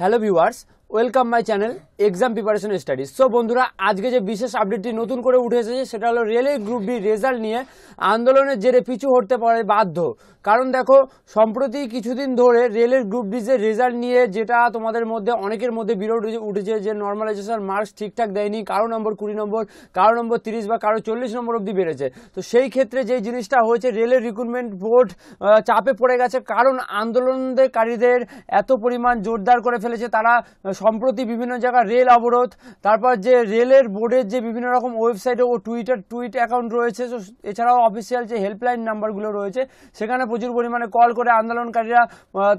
Hello viewers welcome my channel exam preparation studies so বন্ধুরা, আজকে যে বিশেষ আপডেটটি নতুন করে উঠে এসেছে, সেটা হলো রেলের গ্রুপ ডি রেজাল্ট নিয়ে আন্দোলনের জেরে পিছু হতে পারে বাধ্য। কারণ দেখো, সম্প্রতি কিছুদিন ধরে রেলের গ্রুপ ডি যে রেজাল্ট নিয়ে যেটা তোমাদের মধ্যে, অনেকের মধ্যে বিরোধ উঠেছে যে নর্মালাইজেশন মার্কস ঠিকঠাক দেয়নি, কারও নম্বর কুড়ি নম্বর কারও নম্বর তিরিশ বা কারও চল্লিশ নম্বর অবধি বেড়েছে। তো সেই ক্ষেত্রে যে জিনিসটা হয়েছে, রেলের রিক্রুটমেন্ট বোর্ড চাপে পড়ে গেছে, কারণ আন্দোলনকারীদের এত পরিমাণ জোরদার করে ফেলেছে, তারা সম্প্রতি বিভিন্ন জায়গায় রেল অবরোধ, তারপর যে রেলের বোর্ডের যে বিভিন্ন রকম ওয়েবসাইটে ও টুইটার টুইট অ্যাকাউন্ট রয়েছে এছাড়াও অফিসিয়াল যে হেল্পলাইন নাম্বারগুলো রয়েছে, সেখানে প্রচুর পরিমাণে কল করে আন্দোলনকারীরা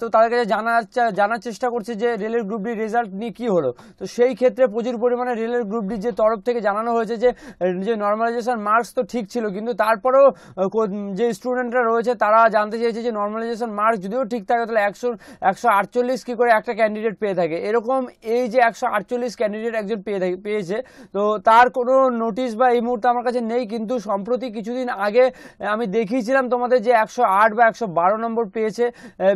তো তাদের কাছে জানার জানার চেষ্টা করছে যে রেলের গ্রুপ ডি রেজাল্ট নিয়ে কী হলো। তো সেই ক্ষেত্রে প্রচুর পরিমাণে রেলের গ্রুপ ডি যে তরফ থেকে জানানো হয়েছে যে যে নর্মালাইজেশন মার্কস তো ঠিক ছিল, কিন্তু তারপরেও যে স্টুডেন্টরা রয়েছে, তারা জানতে চেয়েছে যে নর্মালাইজেশন মার্কস যদিও ঠিক থাকে, তাহলে একশো একশো আটচল্লিশ কী করে একটা ক্যান্ডিডেট পেয়ে থাকে। এরকম এই যে একশো আট আটচল্লিশ ক্যান্ডিডেট একজন পেয়ে পেয়েছে। তো তার কোনো নোটিশ বা এই মুহূর্তে আমার কাছে নেই, কিন্তু সম্প্রতি কিছুদিন আগে আমি দেখিয়েছিলাম তোমাদের যে একশো আট বা একশো বারো নম্বর পেয়েছে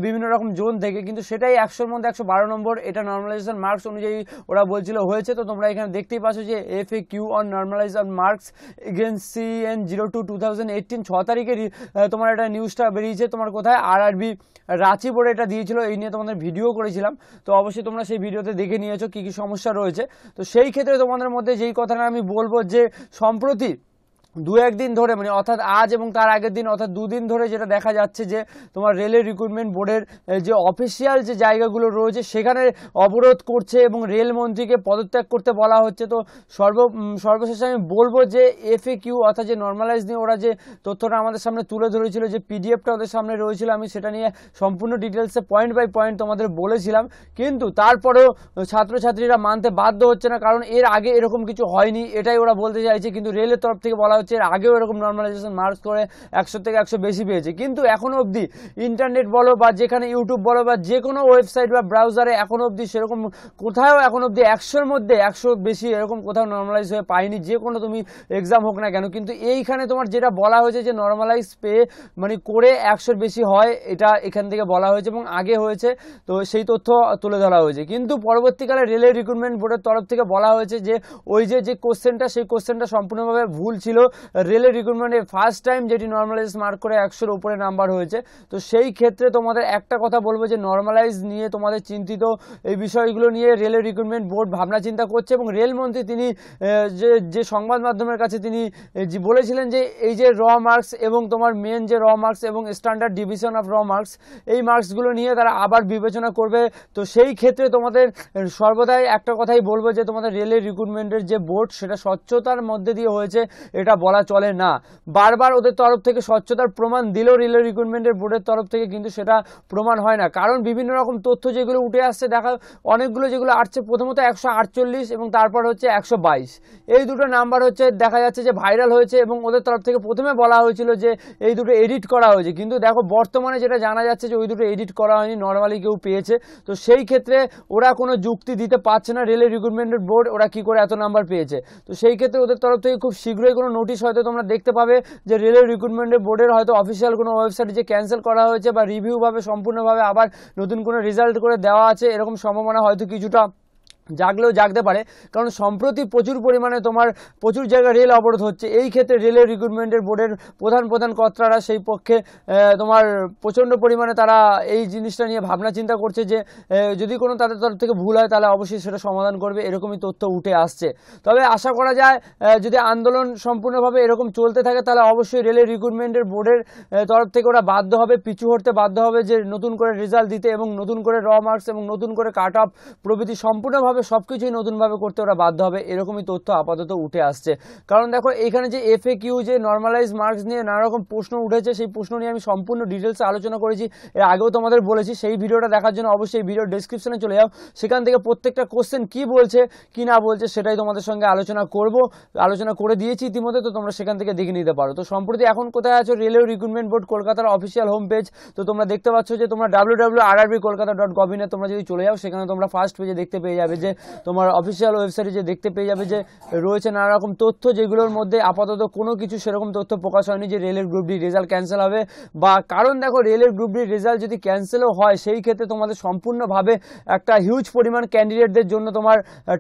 বিভিন্ন রকম জোন থেকে। কিন্তু সেটাই একশোর মধ্যে একশো বারো নম্বর, এটা নর্মালাইজেশন মার্কস অনুযায়ী ওরা বলছিল হয়েছে। তো তোমরা এখানে দেখতেই পাচ্ছ যে F A Q on normalization marks against C N zero two two thousand eighteen ছ তারিখেরই তোমার এটা নিউজটা বেরিয়েছে তোমার কোথায়? আর আরবি রাঁচি বোর্ডে এটা দিয়েছিল, এই নিয়ে তোমাদের ভিডিও করেছিলাম। তো অবশ্যই তোমরা সেই ভিডিওতে দেখে নিয়েছো কি কি সমস্যা রয়েছে। তো সেই ক্ষেত্রে তোমাদের মধ্যে যেই কথাটা আমি বলব যে সম্প্রতি দু একদিন ধরে মানে অর্থাৎ আজ এবং তার আগের দিন, অর্থাৎ দুদিন ধরে যেটা দেখা যাচ্ছে যে তোমার রেলের রিক্রুটমেন্ট বোর্ডের যে অফিসিয়াল যে জায়গাগুলো রয়েছে, সেখানে অবরোধ করছে এবং রেলমন্ত্রীকে পদত্যাগ করতে বলা হচ্ছে। তো সর্ব সর্বশেষে আমি বলব যে এফ এ কিউ অর্থাৎ যে নর্মালাইজ নিয়ে ওরা যে তথ্যটা আমাদের সামনে তুলে ধরেছিল, যে পিডিএফটা ওদের সামনে রয়েছিল, আমি সেটা নিয়ে সম্পূর্ণ ডিটেলসে পয়েন্ট বাই পয়েন্ট তোমাদের বলেছিলাম। কিন্তু তারপরেও ছাত্রছাত্রীরা মানতে বাধ্য হচ্ছে না, কারণ এর আগে এরকম কিছু হয়নি, এটাই ওরা বলতে চাইছে। কিন্তু রেলের তরফ থেকে বলা হচ্ছে এর আগেও এরকম নর্মালাইজেশন মার্কস করে একশো থেকে একশো বেশি পেয়েছে। কিন্তু এখনও অবধি ইন্টারনেট বলো বা যেখানে ইউটিউব বলো বা যে কোনো ওয়েবসাইট বা ব্রাউজারে এখনও অবধি সেরকম কোথাও এখন অবধি একশোর মধ্যে একশো বেশি এরকম কোথাও নর্মালাইজ হয়ে পাইনি যে কোনো তুমি এক্সাম হোক না কেন। কিন্তু এইখানে তোমার যেটা বলা হয়েছে যে নর্মালাইজ পেয়ে মানে করে একশোর বেশি হয়, এটা এখান থেকে বলা হয়েছে এবং আগে হয়েছে, তো সেই তথ্য তুলে ধরা হয়েছে। কিন্তু পরবর্তীকালে রেলের রিক্রুটমেন্ট বোর্ডের তরফ থেকে বলা হয়েছে যে ওই যে যে কোশ্চেনটা সেই কোশ্চেনটা সম্পূর্ণভাবে ভুল ছিল। রেলের রিক্রুটমেন্টে ফার্স্ট টাইম যেটি নর্মালাইজ মার্ক করে একশোর উপরে নাম্বার হয়েছে। তো সেই ক্ষেত্রে তোমাদের একটা কথা বলব যে নর্মালাইজ নিয়ে তোমাদের চিন্তিত এই বিষয়গুলো নিয়ে রেলের রিক্রুটমেন্ট বোর্ড ভাবনা চিন্তা করছে এবং রেলমন্ত্রী তিনি যে যে সংবাদ মাধ্যমের কাছে তিনি বলেছিলেন যে, এই যে র মার্কস এবং তোমার মেন যে র মার্কস এবং standard division of raw marks এই মার্কসগুলো নিয়ে তারা আবার বিবেচনা করবে। তো সেই ক্ষেত্রে তোমাদের সর্বদাই একটা কথাই বলব যে, তোমাদের রেলের রিক্রুটমেন্টের যে বোর্ড সেটা স্বচ্ছতার মধ্যে দিয়ে হয়েছে। এটা বলা চলে না। বারবার ওদের তরফ থেকে স্বচ্ছতার প্রমাণ দিলেও রেলের রিক্রুটমেন্টের বোর্ডের তরফ থেকে কিন্তু সেটা প্রমাণ হয় না। কারণ বিভিন্ন রকম তথ্য যেগুলো উঠে আসছে, দেখা, অনেকগুলো যেগুলো আসছে, প্রথমত একশো আটচল্লিশ এবং তারপর হচ্ছে একশো বাইশ। এই দুটো নাম্বার হচ্ছে, দেখা যাচ্ছে যে ভাইরাল হয়েছে এবং ওদের তরফ থেকে প্রথমে বলা হয়েছিল যে এই দুটো এডিট করা হয়েছে। কিন্তু দেখো, বর্তমানে যেটা জানা যাচ্ছে যে ওই দুটো এডিট করা হয়নি নর্মালি কেউ পেয়েছে। তো সেই ক্ষেত্রে ওরা কোনো যুক্তি দিতে পারছে না রেলের রিক্রুটমেন্টের বোর্ড ওরা কি করে এত নাম্বার পেয়েছে? তো সেই ক্ষেত্রে ওদের তরফ থেকে খুব শীঘ্রই কোনো হয়তো তোমরা দেখতে পাবে যে রেলের রিক্রুটমেন্টের বোর্ডের হয়তো অফিসিয়াল কোনো ওয়েবসাইট যে ক্যান্সেল করা হয়েছে বা রিভিউভাবে সম্পূর্ণভাবে আবার নতুন কোনো রেজাল্ট করে দেওয়া আছে, এরকম সম্ভাবনা হয়তো কিছুটা জাগলেও জাগতে পারে, কারণ সম্প্রতি প্রচুর পরিমাণে তোমার প্রচুর জায়গায় রেল অবরোধ হচ্ছে। এই ক্ষেত্রে রেলের রিক্রুটমেন্টের বোর্ডের প্রধান প্রধান কর্তারা সেই পক্ষে তোমার প্রচণ্ড পরিমাণে তারা এই জিনিসটা নিয়ে ভাবনা চিন্তা করছে যে যদি কোনো তাদের তরফ থেকে ভুল হয়, তাহলে অবশ্যই সেটা সমাধান করবে। এরকমই তথ্য উঠে আসছে। তবে আশা করা যায় যদি আন্দোলন সম্পূর্ণভাবে এরকম চলতে থাকে, তাহলে অবশ্যই রেলের রিক্রুটমেন্টের বোর্ডের তরফ থেকে ওরা বাধ্য হবে, পিছু হতে বাধ্য হবে যে নতুন করে রেজাল্ট দিতে এবং নতুন করে র মার্কস এবং নতুন করে কাট অফ প্রভৃতি সম্পূর্ণভাবে সবকিছুই নতুনভাবে করতে ওরা বাধ্য হবে, এরকমই তথ্য আপাতত উঠে আসছে। কারণ দেখো, এখানে যে এফ এ কিউ যে নর্মালাইজ মার্কস নিয়ে নানা রকম প্রশ্ন উঠেছে, সেই প্রশ্ন নিয়ে আমি সম্পূর্ণ ডিটেলসে আলোচনা করেছি। এর আগেও তোমাদের বলেছি, সেই ভিডিওটা দেখার জন্য অবশ্যই ভিডিও ডিসক্রিপশনে চলে যাও। সেখান থেকে প্রত্যেকটা কোশ্চেন কি বলছে, কি না বলছে, সেটাই তোমাদের সঙ্গে আলোচনা করব। আলোচনা করে দিয়েছি ইতিমধ্যে, তো তোমরা সেখান থেকে দেখে নিতে পারো। তো সম্প্রতি এখন কোথায় আছো? রেলওয়ে রিক্রুটমেন্ট বোর্ড কলকাতার অফিসিয়াল হোম পেজ তো তোমরা দেখতে পাচ্ছ যে তোমরা ডাব্লিউ ডাব্লিউ আর আরবি কলকাতা ডট গভিনে তোমরা যদি চলে যাও, সেখানে তোমরা ফার্স্ট পেজে দেখতে পেয়ে যাবে যে রয়েছে। তোমার অফিসিয়াল ওয়েবসাইটে যে দেখতে পেয়ে যাবে যে রয়েছে নানা রকম তথ্য, যেগুলোর মধ্যে আপাতত কোনো কিছু সেরকম তথ্য প্রকাশ হয়নি যে রেলের গ্রুপ ডি রেজাল্ট ক্যান্সেল হবে। বা কারণ দেখো, রেলের গ্রুপ ডি রেজাল্ট যদি ক্যান্সেলও হয়, সেই ক্ষেত্রে তোমাদের সম্পূর্ণভাবে একটা হিউজ পরিমাণ ক্যান্ডিডেটদের জন্য তোমার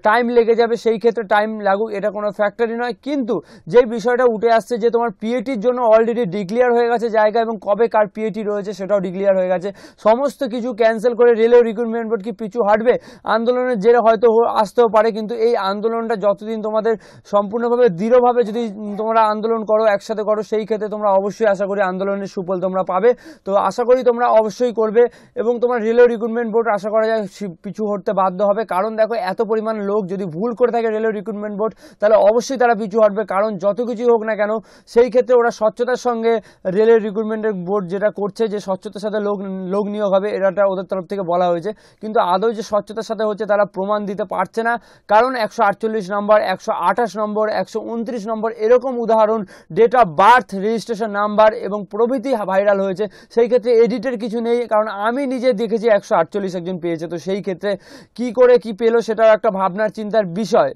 টাইম লেগে যাবে। সেই ক্ষেত্রে টাইম লাগুক, এটা কোনো ফ্যাক্টরি নয়। কিন্তু যেই বিষয়টা উঠে আসছে যে তোমার পিএটির জন্য অলরেডি ডিক্লিয়ার হয়ে গেছে জায়গা এবং কবে কার পিএটি রয়েছে সেটাও ডিক্লিয়ার হয়ে গেছে। সমস্ত কিছু ক্যান্সেল করে রেলের রিক্রুটমেন্ট বোর্ড কি পিছু হাঁটবে? আন্দোলনের জেরে হয়তো হ- আসতেও পারে, কিন্তু এই আন্দোলনটা যতদিন তোমাদের সম্পূর্ণভাবে দৃঢ়ভাবে যদি তোমরা আন্দোলন করো, একসাথে করো, সেই ক্ষেত্রে তোমরা অবশ্যই আশা করি আন্দোলনের সুফল তোমরা পাবে। তো আশা করি তোমরা অবশ্যই করবে এবং তোমার রেলওয়ে রিক্রুটমেন্ট বোর্ড আশা করা যায় পিছু হটতে বাধ্য হবে। কারণ দেখো, এত পরিমাণ লোক যদি ভুল করে থাকে রেলওয়ে রিক্রুটমেন্ট বোর্ড তাহলে অবশ্যই তারা পিছু হটবে। কারণ যত কিছুই হোক না কেন, সেই ক্ষেত্রে ওরা স্বচ্ছতার সঙ্গে রেলের রিক্রুটমেন্টের বোর্ড যেটা করছে, যে স্বচ্ছতার সাথে লোক লোক নিয়োগ হবে, এটা ওদের তরফ থেকে বলা হয়েছে। কিন্তু আদৌ যে স্বচ্ছতার সাথে হচ্ছে, তারা প্রমাণ দিতে পারছে না। কারণ একশো আটচল্লিশ নম্বর, একশো আঠাশ নম্বর, একশো উনত্রিশ নম্বর এরকম উদাহরণ date of birth registration number এবং প্রভৃতি ভাইরাল হয়েছে, সেই ক্ষেত্রে এডিটের কিছু নেই। কারণ আমি নিজে দেখেছি একশো আটচল্লিশ একজন পেয়েছে। তো সেই ক্ষেত্রে কি করে কি পেল সেটাও একটা ভাবনার চিন্তার বিষয়।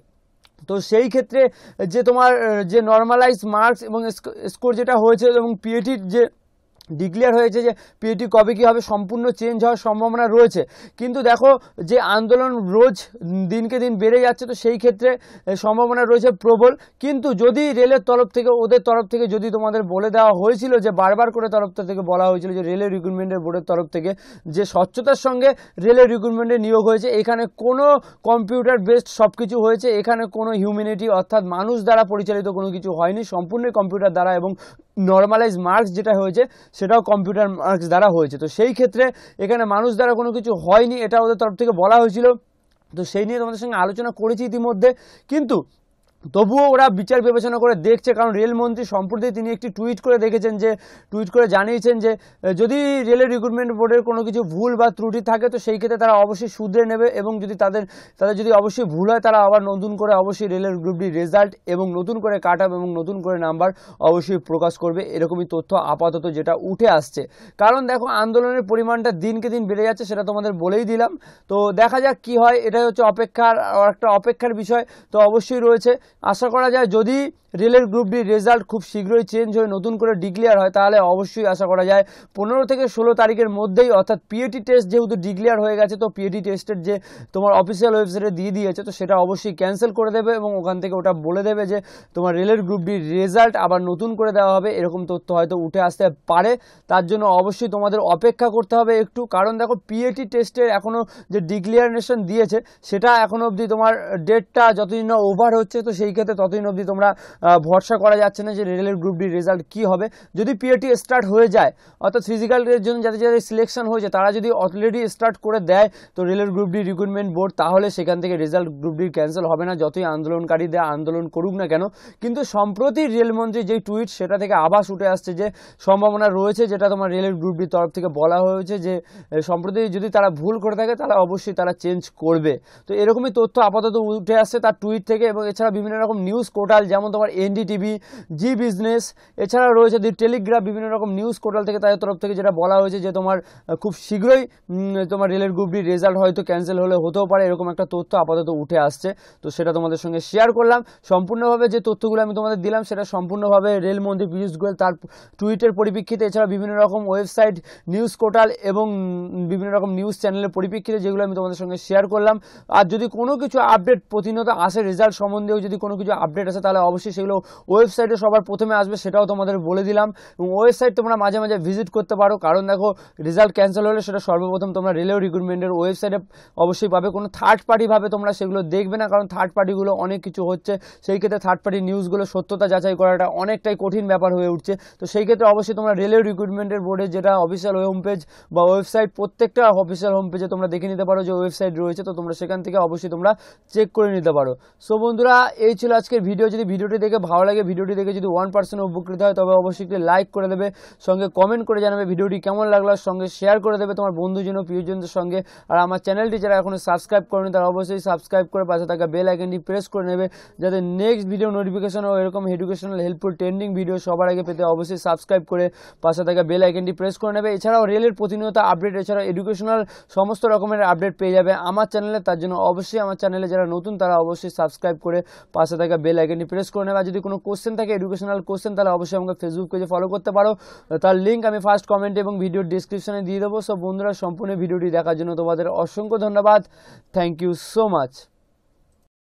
তো সেই ক্ষেত্রে যে তোমার, যে নর্মালাইজ মার্কস এবং স্কোর যেটা হয়েছে এবং পিএটির যে ডিক্লেয়ার হয়েছে যে পিএটি কবে কী হবে, সম্পূর্ণ চেঞ্জ হওয়ার সম্ভাবনা রয়েছে। কিন্তু দেখো, যে আন্দোলন রোজ দিনকে দিন বেড়ে যাচ্ছে, তো সেই ক্ষেত্রে সম্ভাবনা রয়েছে প্রবল। কিন্তু যদি রেলের তরফ থেকে, ওদের তরফ থেকে যদি তোমাদের বলে দেওয়া হয়েছিল যে, বারবার করে তরফ থেকে বলা হয়েছিল যে, রেলের রিক্রুটমেন্টের বোর্ডের তরফ থেকে, যে স্বচ্ছতার সঙ্গে রেলের রিক্রুটমেন্টে নিয়োগ হয়েছে, এখানে কোনো কম্পিউটার বেসড সব কিছু হয়েছে, এখানে কোনো হিউম্যানিটি অর্থাৎ মানুষ দ্বারা পরিচালিত কোনো কিছু হয়নি, সম্পূর্ণই কম্পিউটার দ্বারা এবং নর্মালাইজ মার্কস যেটা হয়েছে, সেটাও কম্পিউটার মার্কস দ্বারা হয়েছে। তো সেই ক্ষেত্রে এখানে মানুষ দ্বারা কোনো কিছু হয়নি, এটা ওদের তরফ থেকে বলা হয়েছিল। তো সেই নিয়ে তোমাদের সঙ্গে আলোচনা করেছি ইতিমধ্যে। কিন্তু তবুও ওরা বিচার বিবেচনা করে দেখছে, কারণ রেলমন্ত্রী সম্প্রতি তিনি একটি টুইট করে দেখেছেন যে, টুইট করে জানিয়েছেন যে যদি রেলের রিক্রুটমেন্ট বোর্ডের কোনো কিছু ভুল বা ত্রুটি থাকে, তো সেই ক্ষেত্রে তারা অবশ্যই শুধরে নেবে এবং যদি তাদের তাদের যদি অবশ্যই ভুল হয়, তারা আবার নতুন করে অবশ্যই রেলের গ্রুপ ডি রেজাল্ট এবং নতুন করে কাট আপ এবং নতুন করে নাম্বার অবশ্যই প্রকাশ করবে। এরকমই তথ্য আপাতত যেটা উঠে আসছে। কারণ দেখো, আন্দোলনের পরিমাণটা দিনকে দিন বেড়ে যাচ্ছে, সেটা তোমাদের বলেই দিলাম। তো দেখা যাক কি হয়, এটাই হচ্ছে অপেক্ষার, একটা অপেক্ষার বিষয়। তো অবশ্যই রয়েছে। আশা করা যায় যদি রেলের গ্রুপ ডি রেজাল্ট খুব শীঘ্রই চেঞ্জ হয়ে নতুন করে ডিক্লেয়ার হয়, তাহলে অবশ্যই আশা করা যায়। পনেরো থেকে ষোলো তারিখের মধ্যেই, অর্থাৎ পিএটি টেস্ট যেহেতু ডিক্লেয়ার হয়ে গেছে, তো পিএটি টেস্টের যে তোমার অফিসিয়াল ওয়েবসাইটে দিয়ে দিয়েছে, তো সেটা অবশ্যই ক্যান্সেল করে দেবে এবং ওখান থেকে ওটা বলে দেবে যে তোমার রেলের গ্রুপ ডি রেজাল্ট আবার নতুন করে দেওয়া হবে, এরকম তথ্য হয়তো উঠে আসতে পারে। তার জন্য অবশ্যই তোমাদের অপেক্ষা করতে হবে একটু। কারণ দেখো পিএটি টেস্টের এখনও যে ডিক্লিয়ারেশন দিয়েছে, সেটা এখনও অবধি তোমার ডেটটা যতদিন না ওভার হচ্ছে, তো সেই ক্ষেত্রে ততদিন অবধি তোমরা ভরসা করা যাচ্ছে না যে রেলের গ্রুপ ডি রেজাল্ট কী হবে। যদি পিএটি স্টার্ট হয়ে যায়, অর্থাৎ ফিজিক্যালের জন্য যাদের যাদের সিলেকশন হয়েছে, তারা যদি অলরেডি স্টার্ট করে দেয়, তো রেলের গ্রুপ ডি রিক্রুটমেন্ট বোর্ড তাহলে সেখান থেকে রেজাল্ট গ্রুপ ডি ক্যান্সেল হবে না, যতই আন্দোলনকারীদের আন্দোলন করুক না কেন। কিন্তু সম্প্রতি রেলমন্ত্রী যেই টুইট সেটা থেকে আভাস উঠে আসছে যে, সম্ভাবনা রয়েছে যেটা তোমার রেলের গ্রুপ ডির তরফ থেকে বলা হয়েছে যে সম্প্রতি যদি তারা ভুল করে থাকে, তাহলে অবশ্যই তারা চেঞ্জ করবে। তো এরকমই তথ্য আপাতত উঠে আসছে তার টুইট থেকে, এবং এছাড়া বিভিন্ন রকম নিউজ পোর্টাল যেমন তোমার এনডিটিভি, জি বিজনেস এছাড়া রয়েছে দি টেলিগ্রাফ, বিভিন্ন রকম নিউজ পোর্টাল থেকে তাদের তরফ থেকে যেটা বলা হয়েছে যে তোমার খুব শীঘ্রই তোমার রেলের গ্রুপ ডি রেজাল্ট হয়তো ক্যান্সেল হলে হতেও পারে, এরকম একটা তথ্য আপাতত উঠে আসছে। তো সেটা তোমাদের সঙ্গে শেয়ার করলাম। সম্পূর্ণভাবে যে তথ্যগুলো আমি তোমাদের দিলাম, সেটা সম্পূর্ণভাবে রেলমন্ত্রী পীযূষ গোয়েল তার টুইটের পরিপ্রেক্ষিতে এছাড়া বিভিন্ন রকম ওয়েবসাইট নিউজ পোর্টাল এবং বিভিন্ন রকম নিউজ চ্যানেলের পরিপ্রেক্ষিতে যেগুলো আমি তোমাদের সঙ্গে শেয়ার করলাম। আর যদি কোনো কিছু আপডেট প্রতিনিয়ত আসে রেজাল্ট সম্বন্ধেও যদি কোনো কিছু আপডেট আসে, তাহলে অবশ্যই সেগুলো ওয়েবসাইটে সবার প্রথমে আসবে, সেটাও তোমাদের বলে দিলাম। এবং ওয়েবসাইট তোমরা মাঝে মাঝে ভিজিট করতে পারো। কারণ দেখো রেজাল্ট ক্যান্সেল হলে সেটা সর্বপ্রথম তোমরা রেলওয়ে রিক্রুটমেন্টের ওয়েবসাইটে অবশ্যই পাবে। কোনো থার্ড পার্টিভাবে তোমরা সেগুলো দেখবে না, কারণ থার্ড পার্টিগুলো অনেক কিছু হচ্ছে। সেই ক্ষেত্রে থার্ড পার্টি নিউজগুলো সত্যতা যাচাই করাটা অনেকটাই কঠিন ব্যাপার হয়ে উঠছে। তো সেই ক্ষেত্রে অবশ্যই তোমরা রেলওয়ে রিক্রুটমেন্টের বোর্ডে যেটা অফিসিয়াল হোম পেজ বা ওয়েবসাইট প্রত্যেকটা অফিসিয়াল হোম পেজে তোমরা দেখে নিতে পারো যে ওয়েবসাইট রয়েছে। তো তোমরা সেখান থেকে অবশ্যই তোমরা চেক করে নিতে পারো। সো বন্ধুরা, এই ছিল আজকের ভিডিও যদি ভিডিওটি দেখে থেকে ভালো লাগে ভিডিওটি দেখে যদি ওয়ান পার্সেন্ট উপকৃত হয়, তবে অবশ্যই একটি লাইক করে দেবে, সঙ্গে কমেন্ট করে জানাবে ভিডিওটি কেমন লাগল সঙ্গে শেয়ার করে দেবে তোমার বন্ধুজন প্রিয়জনদের সঙ্গে। আর আমার চ্যানেলটি যারা এখনও সাবস্ক্রাইব করেনি, তারা অবশ্যই সাবস্ক্রাইব করে পাশে থাকা বেল আইকনটি প্রেস করে নেবে, যাতে নেক্সট ভিডিও নোটিফিকেশন ও এরকম এডুকেশনাল হেল্পফুল ট্রেন্ডিং ভিডিও সবার আগে পেতে অবশ্যই সাবস্ক্রাইব করে পাশে থাকা বেল আইকনটি প্রেস করে নেবে। এছাড়াও রেলের প্রতিনিয়ত আপডেট এছাড়াও এডুকেশনাল সমস্ত রকমের আপডেট পেয়ে যাবে আমার চ্যানেলে তার জন্য অবশ্যই আমার চ্যানেলে যারা নতুন, তারা অবশ্যই সাবস্ক্রাইব করে পাশে থাকা বেল আইকনটি প্রেস করে নেবে। যদি কোনো কোশ্চেন থাকে এডুকেশনাল কোশ্চেন তাহলে অবশ্যই আমাকে ফেসবুক পেজে ফলো করতে পারো। তার লিঙ্ক আমি ফার্স্ট কমেন্ট এবং ভিডিওর ডিসক্রিপশনে দিয়ে দেবো। সব বন্ধুরা, সম্পূর্ণ ভিডিওটি দেখার জন্য তোমাদের অসংখ্য ধন্যবাদ। Thank you so much